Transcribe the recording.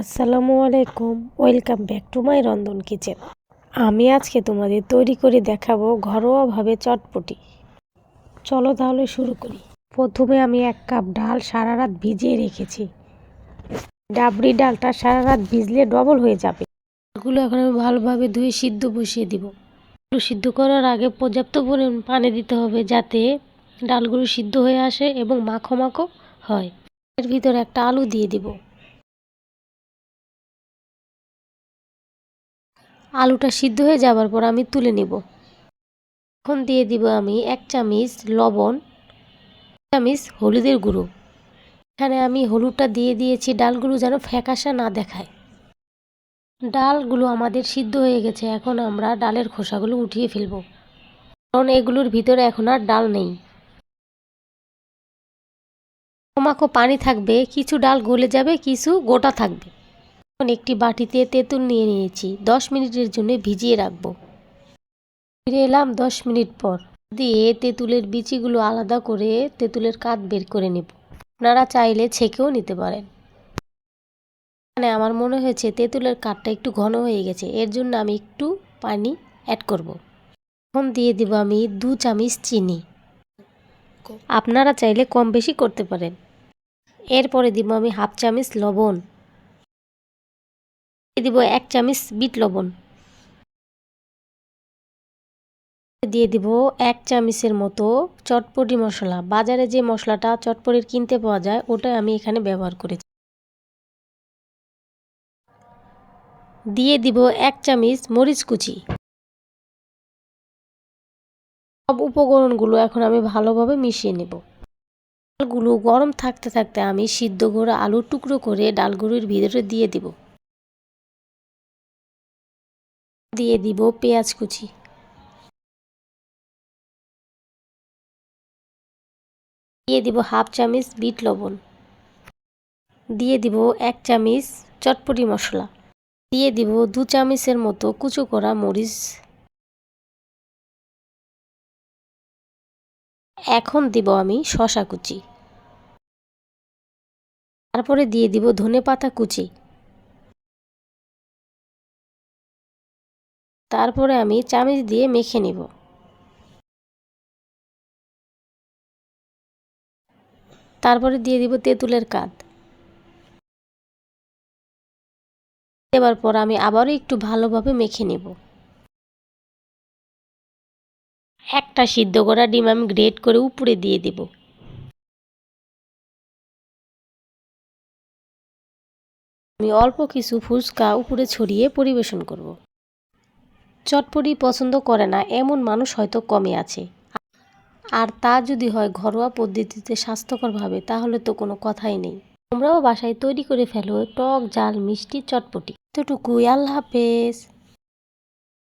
আসসালামু আলাইকুম, welcome back to my রন্ধন কিচেন। আমি আজকে তোমাদের তৈরি করে দেখাবো ঘরোয়াভাবে চটপটি। চলো তাহলে শুরু করি। প্রথমে আমি এক কাপ ডাল সারা রাত ভিজিয়ে রেখেছি। ডাবরি ডালটা সারা রাত ভিজলে ডবল হয়ে যাবে। ডালগুলো এখন আমি ভালোভাবে ধুয়ে সিদ্ধ বসিয়ে দিব। সিদ্ধ করার আগে পর্যাপ্ত পরিমাণ পানি দিতে হবে যাতে ডালগুলো সিদ্ধ হয়ে আসে এবং মাখো মাখো হয়। এর ভিতরে একটা আলু দিয়ে দিব। আলুটা সিদ্ধ হয়ে যাবার পর আমি তুলে নিব। এখন দিয়ে দিব আমি এক চামচ লবণ চামচ হলুদের গুঁড়ো। এখানে আমি হলুদটা দিয়ে দিয়েছি, ডালগুলো যেন ফ্যাকাশা না দেখায়। ডালগুলো আমাদের সিদ্ধ হয়ে গেছে, এখন আমরা ডালের খোসাগুলো উঠিয়ে ফেলব। কারণ এগুলোর ভিতরে এখন আর ডাল নেই। মাখো পানি থাকবে, কিছু ডাল গলে যাবে, কিছু গোটা থাকবে। এখন একটি বাটিতে তেঁতুল নিয়ে নিয়েছি। দশ মিনিটের জন্য ভিজিয়ে রাখব। ফিরে এলাম দশ মিনিট পর। দিয়ে তেঁতুলের বিচিগুলো আলাদা করে তেঁতুলের কাঠ বের করে নেব। আপনারা চাইলে ছেঁকেও নিতে পারেন। মানে আমার মনে হয়েছে তেঁতুলের কাঠটা একটু ঘন হয়ে গেছে। এর জন্য আমি একটু পানি অ্যাড করব। এখন দিয়ে দিব আমি দু চামচ চিনি। আপনারা চাইলে কম বেশি করতে পারেন। এরপরে দিব আমি হাফ চামচ লবণ। দিব এক চামচ বিট লবণ। দিয়ে দিব এক চামচের মতো চটপটি মশলা। বাজারে যে মশলাটা চটপটির কিনতে পাওয়া যায় ওটাই আমি এখানে ব্যবহার করেছি। দিয়ে দিব এক চামচ মরিচ কুচি। সব উপকরণগুলো এখন আমি ভালোভাবে মিশিয়ে নেব। ডালগুলো গরম থাকতে থাকতে আমি সিদ্ধ করে আলুর টুকরো করে ডালগুলোর ভিতরে দিয়ে দিব। দিয়ে দিব পেঁয়াজ কুচি। দিয়ে দিব হাফ চামচ বিট লবণ। দিয়ে দিব এক চামচ চটপটি মশলা। দিয়ে দিব দু চামচের মতো কুচো করা মরিচ। এখন দিব আমি শশা কুচি। তারপরে দিয়ে দিব ধনে পাতা কুচি। তারপরে আমি চামচ দিয়ে মেখে নিব। তারপরে দিয়ে দিব তেঁতুলের কাত দেওয়ার পর আমি আবারও একটু ভালোভাবে মেখে নেব। একটা সিদ্ধ করা ডিম আমি গ্রেট করে উপরে দিয়ে দেব। আমি অল্প কিছু ফুচকা উপরে ছড়িয়ে পরিবেশন করব। চটপটি পছন্দ করে না, এমন মানুষ হয়তো কমে আছে। আর তা যদি হয় ঘরোয়া পদ্ধতিতে স্বাস্থ্যকরভাবে, তাহলে তো কোনো কথাই নেই। তোমরাও বাসায় তৈরি করে ফেলো টক, জাল, মিষ্টি, চটপটি। এতটুকুই। আল্লাহ হাফেজ।